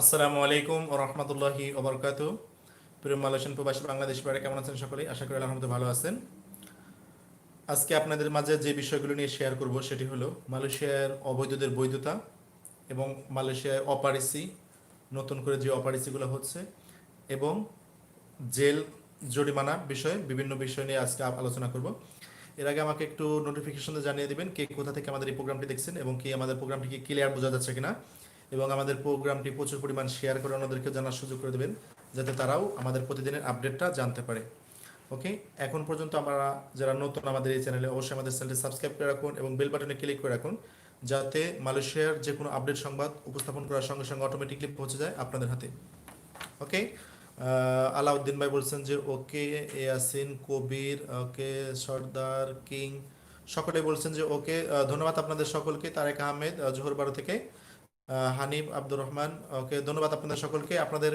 আসসালামু আলাইকুম রহমতুল্লাহি ওবরকাত প্রিয় মালয়েশিয়ান প্রবাসী বাংলাদেশ পাড়ে কেমন আছেন সকলেই? আশা করি আলহামদুলিল্লাহ ভালো আছেন। আজকে আপনাদের মাঝে যে বিষয়গুলো নিয়ে শেয়ার করব সেটি হলো মালয়েশিয়ার অবৈধদের বৈধতা এবং মালয়েশিয়ার অপারেসি, নতুন করে যে অপারেসিগুলো হচ্ছে এবং জেল, জরিমানা বিষয়ে বিভিন্ন বিষয় নিয়ে আজকে আলোচনা করব। এর আগে আমাকে একটু নোটিফিকেশন জানিয়ে দিবেন কে কোথা থেকে আমাদের এই প্রোগ্রামটি দেখছেন এবং কি আমাদের প্রোগ্রামটি কি ক্লিয়ার বোঝা যাচ্ছে কিনা। এবং আমাদের প্রোগ্রামটি প্রচুর পরিমাণ শেয়ার করে অন্যদেরকে জানার সুযোগ করে দেবেন যাতে তারাও আমাদের প্রতিদিনের আপডেটটা জানতে পারে। ওকে এখন পর্যন্ত আমরা যারা নতুন আমাদের এই চ্যানেলে অবশ্যই আমাদের চ্যানেলটি সাবস্ক্রাইব করে রাখুন এবং বেল বাটনে ক্লিক করে রাখুন যাতে মালয়েশিয়ার যে কোনো আপডেট সংবাদ উপস্থাপন করার সঙ্গে সঙ্গে অটোমেটিকলি পৌঁছে যায় আপনাদের হাতে। ওকে আলাউদ্দিন ভাই বলছেন যে ওকে ইয়াসিন কবির ওকে সর্দার কিং সকলে বলছেন যে ওকে ধন্যবাদ আপনাদের সকলকে তারেক আহমেদ আহ, জোহরবাড়ি থেকে। হানিফ আব্দুর রহমান, ওকে ধন্যবাদ আপনাদের সকলকে। আপনাদের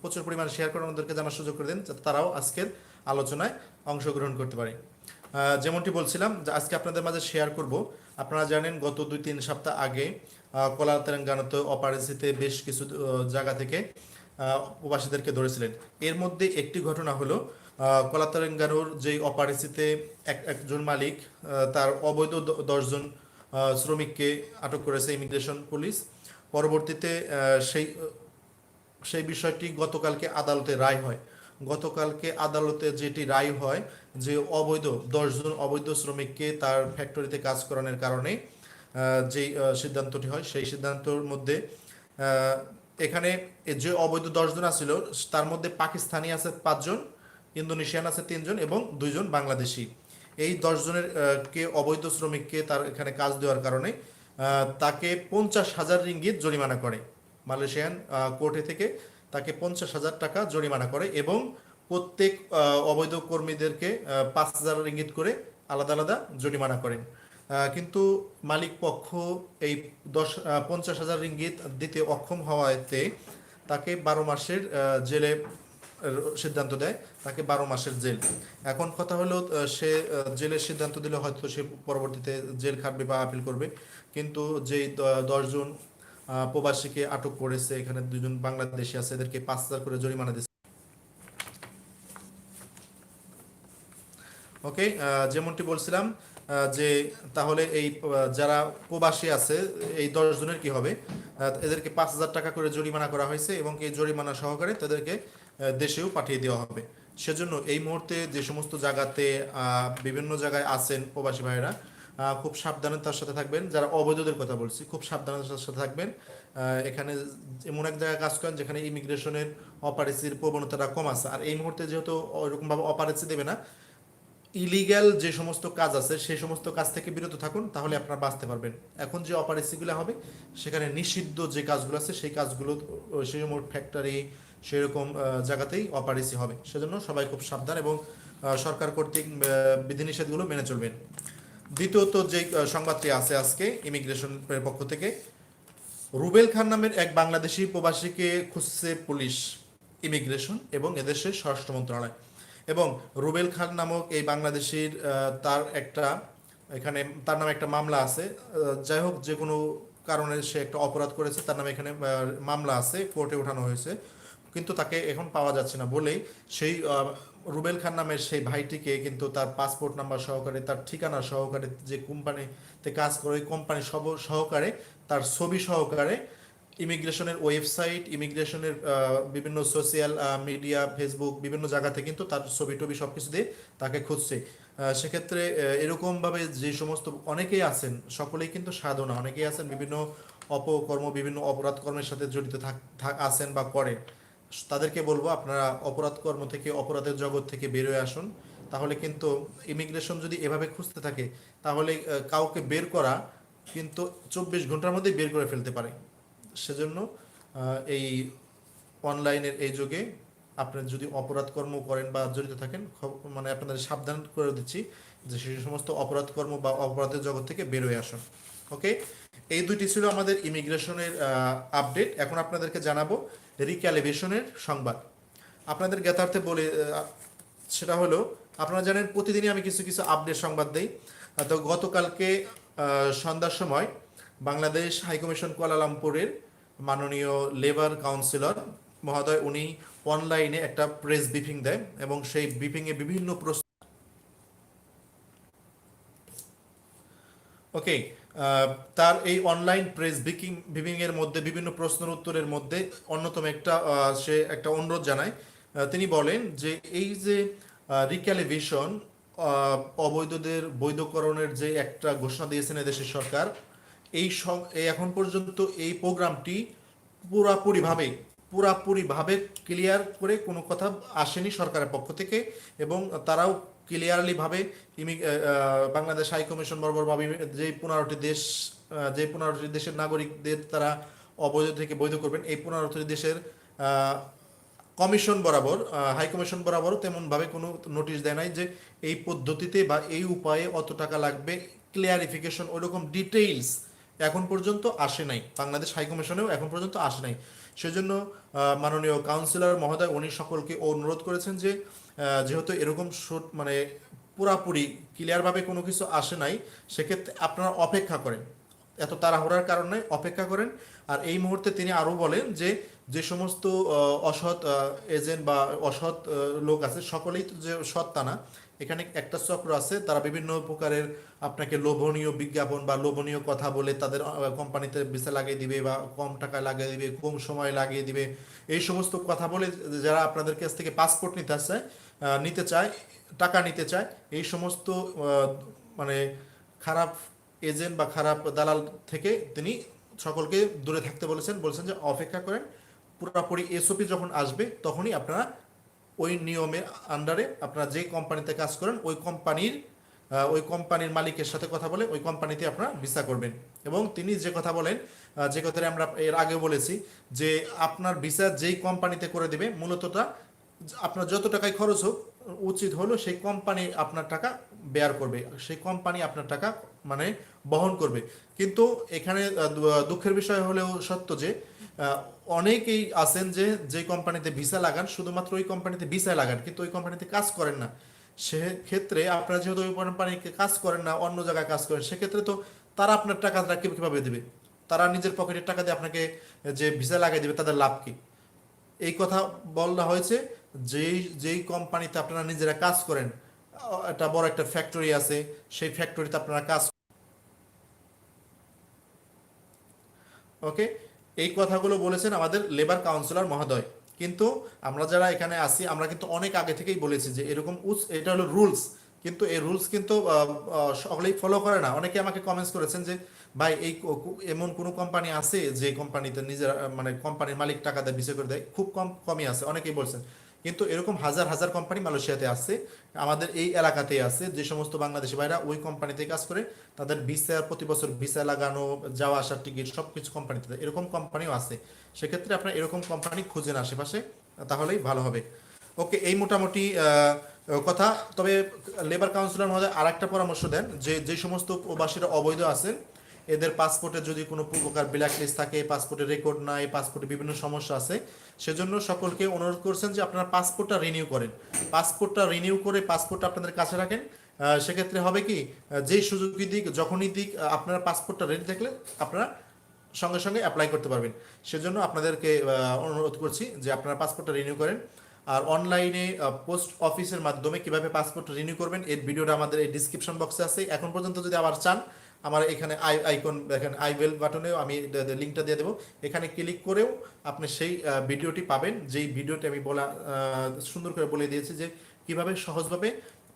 প্রচুর পরিমাণে শেয়ার করে আমাদেরকে জানার সুযোগ করে দিন, যাতে তারাও আজকের আলোচনায় অংশগ্রহণ করতে পারে। যেমনটি বলছিলাম যে আজকে আপনাদের মাঝে শেয়ার করব। আপনারা জানেন গত দুই তিন সপ্তাহ আগে কলা তেলেঙ্গানাতে অপারেসিতে বেশ কিছু জায়গা থেকে প্রবাসীদেরকে ধরেছিলেন। এর মধ্যে একটি ঘটনা হলো কলা তেলেঙ্গানোর যেই অপারেসিতে এক, একজন মালিক তার অবৈধ দশজন শ্রমিককে আটক করেছে ইমিগ্রেশন পুলিশ। পরবর্তীতে সেই সেই বিষয়টি গতকালকে আদালতে রায় হয়। গতকালকে আদালতে যেটি রায় হয় যে অবৈধ, দশজন অবৈধ শ্রমিককে তার ফ্যাক্টরিতে কাজ করানোর কারণে যেই সিদ্ধান্তটি হয়, সেই সিদ্ধান্তর মধ্যে এখানে যে অবৈধ দশজন আছিল, তার মধ্যে পাকিস্তানি আছে পাঁচজন, ইন্দোনেশিয়ান আছে তিনজন এবং দুইজন বাংলাদেশি। এই দশজনের কে অবৈধ শ্রমিককে তার এখানে কাজ দেওয়ার কারণে তাকে পঞ্চাশ হাজার রিঙ্গিত জরিমানা করে। মালয়েশিয়ান কোর্টে থেকে তাকে পঞ্চাশ হাজার টাকা জরিমানা করে এবং প্রত্যেক অবৈধ কর্মীদেরকে পাঁচ হাজার রিঙ্গিত করে আলাদা আলাদা জরিমানা করেন। কিন্তু মালিক পক্ষ এই দশ পঞ্চাশ হাজার রিঙ্গিত দিতে অক্ষম হওয়াতে তাকে বারো মাসের জেলে সিদ্ধান্ত দেয়, তাকে বারো মাসের জেল। এখন কথা হলো সে জেলের সিদ্ধান্ত দিলে হয়তো সে পরবর্তীতে জেল খাটবে বা আপিল করবে। কিন্তু যেই দশজন প্রবাসীকে আটক করেছে, এখানে দুজন বাংলাদেশি আছে, এদেরকে পাঁচ হাজার করে জরিমানা দিচ্ছে ওকে যেমনটি বলছিলাম যে তাহলে এই যারা প্রবাসী আছে, এই দশ জনের কি হবে? এদেরকে পাঁচ হাজার টাকা করে জরিমানা করা হয়েছে এবং এই জরিমানা সহকারে তাদেরকে দেশেও পাঠিয়ে দেওয়া হবে। সেজন্য এই মুহূর্তে যে সমস্ত জায়গাতে বিভিন্ন জায়গায় আছেন প্রবাসী ভাইয়েরা খুব সাবধানতার সাথে থাকবেন। যারা অবৈধদের কথা বলছি, খুব সাবধানতার সাথে থাকবেন। এখানে এমন এক জায়গায় কাজ করেন যেখানে ইমিগ্রেশনের অপারেসির প্রবণতাটা কম আছে। আর এই মুহূর্তে যেহেতু ওইরকমভাবে অপারেসি দেবে না, ইলিগ্যাল যে সমস্ত কাজ আছে সেই সমস্ত কাজ থেকে বিরত থাকুন, তাহলে আপনারা বাঁচতে পারবেন। এখন যে অপারেসিগুলো হবে, সেখানে নিষিদ্ধ যে কাজগুলো আছে, সেই কাজগুলো সেই ফ্যাক্টরি সেরকম জায়গাতেই অপারেসি হবে। সেজন্য সবাই খুব সাবধান এবং সরকার কর্তৃক বিধিনিষেধগুলো মেনে চলবেন। দ্বিতীয়ত যে সংবাদটি আছে আজকে ইমিগ্রেশনের পক্ষ থেকে, রুবেল খান নামের এক বাংলাদেশি প্রবাসীকে খুঁজছে পুলিশ ইমিগ্রেশন এবং এদেশের স্বরাষ্ট্র মন্ত্রণালয়। এবং রুবেল খান নামক এই বাংলাদেশির তার একটা, এখানে তার নামে একটা মামলা আছে। যাই হোক, যে কোনো কারণে সে একটা অপরাধ করেছে, তার নামে এখানে মামলা আছে, কোর্টে ওঠানো হয়েছে। কিন্তু তাকে এখন পাওয়া যাচ্ছে না বলেই সেই রুবেল খান নামের সেই ভাইটিকে কিন্তু তার পাসপোর্ট নাম্বার সহকারে, তার ঠিকানা সহকারে যে কোম্পানিতে কাজ করে, ওই কোম্পানি সব, সহকারে, তার ছবি সহকারে ইমিগ্রেশনের ওয়েবসাইট, ইমিগ্রেশনের বিভিন্ন সোশ্যাল মিডিয়া, ফেসবুক, বিভিন্ন জায়গাতে কিন্তু তার ছবি টবি সব কিছু দিয়ে তাকে খুঁজছে। সেক্ষেত্রে এরকমভাবে যে সমস্ত অনেকেই আছেন, সকলেই কিন্তু সাধনা। অনেকেই আছেন বিভিন্ন অপকর্ম, বিভিন্ন অপরাধ কর্মের সাথে জড়িত থাক আছেন বা করেন তাদেরকে বলব, আপনারা অপরাধ কর্ম থেকে, অপরাধের জগৎ থেকে বেরোয় আসুন। তাহলে কিন্তু ইমিগ্রেশন যদি এভাবে খুঁজতে থাকে, তাহলে কাউকে বের করা কিন্তু চব্বিশ ঘণ্টার মধ্যেই বের করে ফেলতে পারে। সেজন্য এই অনলাইনের এই যুগে আপনি যদি অপরাধ কর্ম করেন বা জড়িত থাকেন মানে আপনাদের সাবধান করে দিচ্ছি যে সেই সমস্ত অপরাধ কর্ম বা অপরাধের জগৎ থেকে বেরোয় আসুন। ওকে এই দুইটি ছিল আমাদের ইমিগ্রেশনের আপডেট এখন আপনাদেরকে জানাব রিক্যালিভেশনের সংবাদ। আপনাদের জ্ঞাতার্থে বলে সেটা হলো, আপনারা জানেন প্রতিদিনই আমি কিছু কিছু আপডেট সংবাদ দেই। তো গতকালকে সন্ধ্যার সময় বাংলাদেশ হাইকমিশন কুয়ালালামপুরের মাননীয় লেবার কাউন্সিলর মহোদয়, উনি অনলাইনে একটা প্রেস ব্রিফিং দেয় এবং সেই ব্রিফিংয়ে বিভিন্ন প্রশ্ন ওকে তার এই অনলাইন প্রেস বিকিং এর মধ্যে, বিভিন্ন প্রশ্নের উত্তরের মধ্যে অন্যতম একটা সে একটা অনুরোধ জানায়। তিনি বলেন যে এই যে রিক্যালিভেশন অবৈধদের বৈধকরণের যে একটা ঘোষণা দিয়েছেন এদেশের সরকার, এই এখন পর্যন্ত এই প্রোগ্রামটি পুরাপুরিভাবে পুরাপুরিভাবে ক্লিয়ার করে কোনো কথা আসেনি সরকারের পক্ষ থেকে এবং তারাও ক্লিয়ারলিভাবে ইমি- বাংলাদেশ হাই কমিশন বরাবরভাবে যে পনেরোটি দেশ যে পনেরোটি দেশের নাগরিকদের তারা অবৈধ থেকে বৈধ করবেন, এই পনেরোটি দেশের কমিশন বরাবর হাই কমিশন বরাবর তেমন ভাবে কোনো নোটিশ দেয় নাই যে এই পদ্ধতিতে বা এই উপায়ে অত টাকা লাগবে। ক্লিয়ারিফিকেশন ওরকম ডিটেইলস এখন পর্যন্ত আসে নাই। বাংলাদেশ হাই কমিশনেও এখন পর্যন্ত আসে নাই। সেজন্য মাননীয় কাউন্সিলর মহোদয় উনি সকলকে অনুরোধ করেছেন যে যেহেতু এরকম মানে পুরাপুরি ক্লিয়ারভাবে কোনো কিছু আসে নাই, সেক্ষেত্রে আপনারা অপেক্ষা করেন। এত তাড়াহুড়ার কারণে অপেক্ষা করেন। আর এই মুহূর্তে তিনি আরও বলেন যে যে সমস্ত অসৎ এজেন্ট বা অসৎ লোক আছে, সকলেই তো যে সৎ না। এখানে একটা চক্র আছে তারা বিভিন্ন প্রকারের আপনাকে লোভনীয় বিজ্ঞাপন বা লোভনীয় কথা বলে তাদের কোম্পানিতে ভিসা লাগিয়ে দিবে বা কম টাকায় লাগিয়ে দিবে কম সময় লাগিয়ে দিবে। এই সমস্ত কথা বলে যারা আপনাদের কাছ থেকে পাসপোর্ট নিতে আহ, নিতে চায় টাকা নিতে চায় এই সমস্ত মানে খারাপ এজেন্ট বা খারাপ দালাল থেকে তিনি সকলকে দূরে থাকতে বলেছেন। বলছেন যে অপেক্ষা করেন পুরোপুরি এসওপি যখন আসবে তখনই আপনারা ওই নিয়মের আন্ডারে আপনারা যে কোম্পানিতে কাজ করেন, ওই কোম্পানির ওই কোম্পানির মালিকের সাথে কথা বলে ওই কোম্পানিতে আপনারা ভিসা করবেন। এবং তিনি যে কথা বলেন যে কথাটা আমরা এর আগে বলেছি, যে আপনার ভিসা যেই কোম্পানিতে করে দেবে মূলতটা আপনার যত টাকায় খরচ হোক, উচিত হলো সেই কোম্পানি আপনার টাকা বেয়ার করবে। সেই কোম্পানি আপনার টাকা মানে বহন করবে। কিন্তু এখানে দুঃখের বিষয় হলেও সত্য যে অনেকেই আছেন যে যে কোম্পানিতে ভিসা লাগান, শুধুমাত্র ওই কোম্পানিতে ভিসা লাগান, কিন্তু ওই কোম্পানিতে কাজ করেন না। সেক্ষেত্রে আপনারা যেহেতু ওই কোম্পানিকে কাজ করেন না, অন্য জায়গায় কাজ করেন, সেক্ষেত্রে তো তারা আপনার টাকাটা কীভাবে দেবে? তারা নিজের পকেটের টাকা দিয়ে আপনাকে যে ভিসা লাগিয়ে দেবে, তাদের লাভ কি? এই কথা বলা হয়েছে, যেই যেই কোম্পানিতে আপনারা নিজেরা কাজ করেন একটা বড় একটা ফ্যাক্টরি আছে, সেই ফ্যাক্টরিতে আপনারা কাজ ওকে এই কথাগুলো বলেছেন আমাদের লেবার কাউন্সিলর মহোদয়। কিন্তু আমরা যারা এখানে আসি আমরা কিন্তু অনেক আগে থেকেই বলেছি যে এরকম উস এটা হলো রুলস কিন্তু এই রুলস কিন্তু সকলেই ফলো করে না। অনেকে আমাকে কমেন্টস করেছেন যে, ভাই, এই এমন কোনো কোম্পানি আছে যে কোম্পানিতে নিজের মানে কোম্পানির মালিক টাকা দেয় বিষয় করে দেয়? খুব কম কমই আছে। অনেকেই বলছেন কিন্তু এরকম হাজার হাজার কোম্পানি মালয়েশিয়াতে আছে, আমাদের এই এলাকাতেই আছে, যে সমস্ত বাংলাদেশি ভাইরা ওই কোম্পানিতে কাজ করে, তাদের ভিসা প্রতি বছর ভিসা লাগানো, যাওয়া আসার টিকিট সব কিছু কোম্পানিতে এরকম কোম্পানিও আছে। সেক্ষেত্রে আপনার এরকম কোম্পানি খুঁজেন আশেপাশে, তাহলেই ভালো হবে। ওকে, এই মোটামুটি কথা। তবে লেবার কাউন্সিলর মহোদয় আর একটা পরামর্শ দেন, যে যে সমস্ত প্রবাসীরা অবৈধ আছেন এদের পাসপোর্টে যদি কোনো প্রকার ব্ল্যাক লিস্ট থাকে পাসপোর্টের রেকর্ড নাই পাসপোর্টে বিভিন্ন সমস্যা আছে, সেজন্য সকলকে অনুরোধ করছেন যে আপনারা পাসপোর্টটা রিনিউ করেন। পাসপোর্টটা রিনিউ করে পাসপোর্টটা আপনাদের কাছে রাখেন। সেক্ষেত্রে হবে কি যেই সুযোগই দিক, যখনই দিক আপনারা পাসপোর্টটা রেডি থাকলে আপনারা সঙ্গে সঙ্গে অ্যাপ্লাই করতে পারবেন। সেজন্য আপনাদেরকে অনুরোধ করছি যে আপনারা পাসপোর্টটা রিনিউ করেন। আর অনলাইনে পোস্ট অফিসের মাধ্যমে কীভাবে পাসপোর্ট রিনিউ করবেন, এর ভিডিওটা আমাদের এই ডিসক্রিপশন বক্সে আছে। এখন পর্যন্ত যদি আবার চান আমার এখানে আই আইকন দেখেন আই বেল বাটনেও আমি লিঙ্কটা দিয়ে দেবো। এখানে ক্লিক করেও আপনি সেই ভিডিওটি পাবেন। যেই ভিডিওটি আমি বলা সুন্দর করে বলে দিয়েছি যে কীভাবে সহজভাবে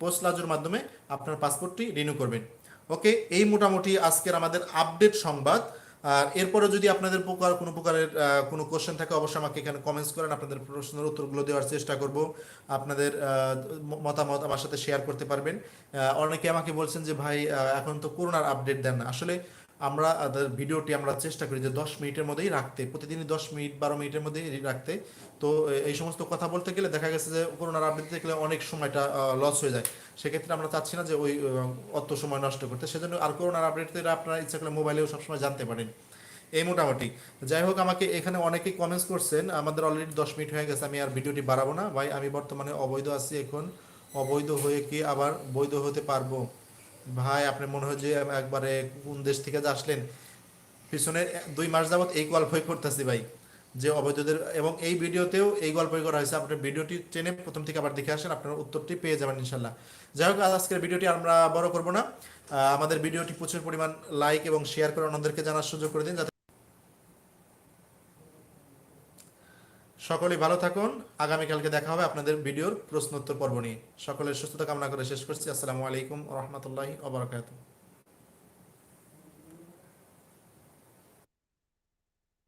পোস্ট লাজুর মাধ্যমে আপনার পাসপোর্টটি রিনিউ করবেন। ওকে এই মোটামুটি আজকের আমাদের আপডেট সংবাদ। আর এরপরে যদি আপনাদের প্রকার কোনো প্রকারের কোনো কোশ্চেন থাকে, অবশ্যই আমাকে এখানে কমেন্টস করেন, আপনাদের প্রশ্নের উত্তরগুলো দেওয়ার চেষ্টা করব, আপনাদের মতামত আমার সাথে শেয়ার করতে পারবেন। অনেকে আমাকে বলছেন যে, ভাই এখন তো করোনার আপডেট দেন না। আসলে আমরা ভিডিওটি আমরা চেষ্টা করি যে দশ মিনিটের মধ্যেই রাখতে, প্রতিদিনই দশ মিনিট, বারো মিনিটের মধ্যেই রাখতে। তো এই সমস্ত কথা বলতে গেলে দেখা গেছে যে করোনার দিতে গেলে অনেক সময়টা লস হয়ে যায়। সেক্ষেত্রে আমরা চাচ্ছি না যে ওই অত সময় নষ্ট করতে। সেজন্য আর করোনার আপডেট আপনারা ইচ্ছা করলে মোবাইলেও সবসময় জানতে পারেন। এই মোটামুটি। যাই হোক, আমাকে এখানে অনেকেই কমেন্টস করছেন, আমাদের অলরেডি দশ মিনিট হয়ে গেছে, আমি আর ভিডিওটি বাড়াবো না। ভাই, আমি বর্তমানে অবৈধ আছি এখন। অবৈধ হয়ে কি আবার বৈধ হতে পারব? ভাই, আপনি মনে হয় যে একবারে কোন দেশ থেকে আসলেন, পিছনে দুই মাস যাবৎ এই গল্পই করতেছি ভাই, যে অবৈধদের, এবং এই ভিডিওতেও এই গল্পই করা হয়েছে। আপনার ভিডিওটি টেনে প্রথম থেকে আবার দেখে আসেন, আপনার উত্তরটি পেয়ে যাবেন ইনশাল্লাহ। যাই হোক আজকের ভিডিওটি আমরা বড় করব না। আমাদের ভিডিওটি প্রচুর পরিমাণ লাইক এবং শেয়ার করে অন্যদেরকে জানার সুযোগ করে দিন, যাতে সকলেই ভালো থাকুন। আগামীকালকে দেখা হবে আপনাদের ভিডিওর প্রশ্নোত্তর পর্ব নিয়ে। সকলের সুস্থতা কামনা করে শেষ করছি। আসসালামু আলাইকুম রহমতুল্লাহি ওবরাকাতুহ